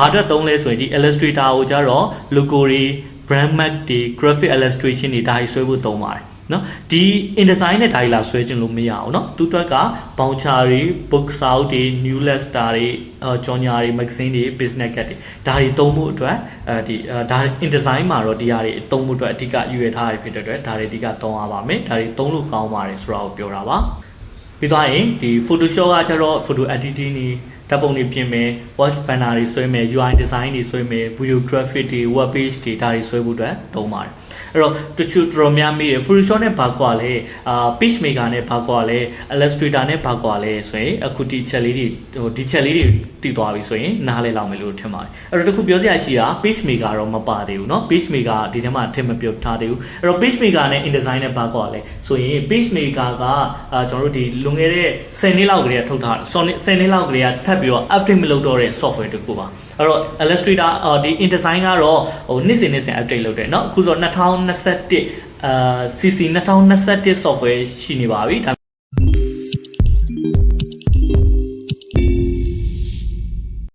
ဘာအတွက်သုံးလဲဆိုရင်ဒီ Illustrator ကိုကြတော့ logo တွေ brand mark တွေ graphic illustration တွေဒါကြီးဆွဲဖို့သုံးပါတယ်နော်ဒီ InDesign နဲ့ဒါကြီးလာဆွဲခြင်းလို့မရအောင်နော်သူ့အတွက်က voucher တွေ book စာအုပ်တွေ newsletter တွေအော်ကြော်ညာတွေ magazine တွေ business card တွေဒါတွေသုံးဖို့အတွက်အဲဒီအဲဒါ InDesign မှာတော့ဒီဟာတွေသုံးဖို့အတွက်အဓိကရွေထားရဖြစ်တဲ့အတွက်ဒါတွေအဓိကသုံးရပါမယ်ဒါတွေသုံးလို့ကောင်းပါတယ်ဆိုတာကိုပြောတာပါပြီးသွားရင်ဒီ Photoshop ကကျတော့ photo editing တွေဓာ တ်ပုံတွေပြင်မယ် watch banner တွေဆွဲမယ် UI design တွေဆွဲမယ် video graphic တွေ web page တွေဒါတွေဆွဲဖို့အတွက်သုံးပါတယ်အဲ့တော့တချို့တော်တော်များမေးတယ် Photoshop နဲ့ဘာကွာလဲအာ page maker နဲ့ဘာကွာလဲ Illustrator နဲ့ဘာကွာလဲဆိုရင်အခုဒီချက်လေးတွေဟိုဒီချက်လေးတွေတည်သွားပြီဆိုရင်နားလဲလောက်မယ်လို့ထင်ပါတယ်အဲ့တော့တခုပြောစရာရှိတာ page maker တော့မပါသေးဘူးเนาะ page maker ဒီထဲမှာထင်မပြောထားသေးဘူးအဲ့တော့ page maker နဲ့ InDesign နဲ့ဘာကွာလဲဆိုရင် page maker ကအာကျွန်တော်တို့ဒီလွန်ခဲ့တဲ့10နှစ်လောက်ကလေးကထုတ်ထား10နှစ်လောက်ကလေးကထပ် ပြီးတော့ update မလုပ်တော့တဲ့ software တစ်ခုပါအဲ့တော့ Illustrator အော်ဒီ InDesign ကတော့ဟိုနှစ်စဉ်နှစ်စဉ် update လုပ်တယ်เนาะအခုဆို2021အာ CC 2021 software ရှိနေပါပြီဒါ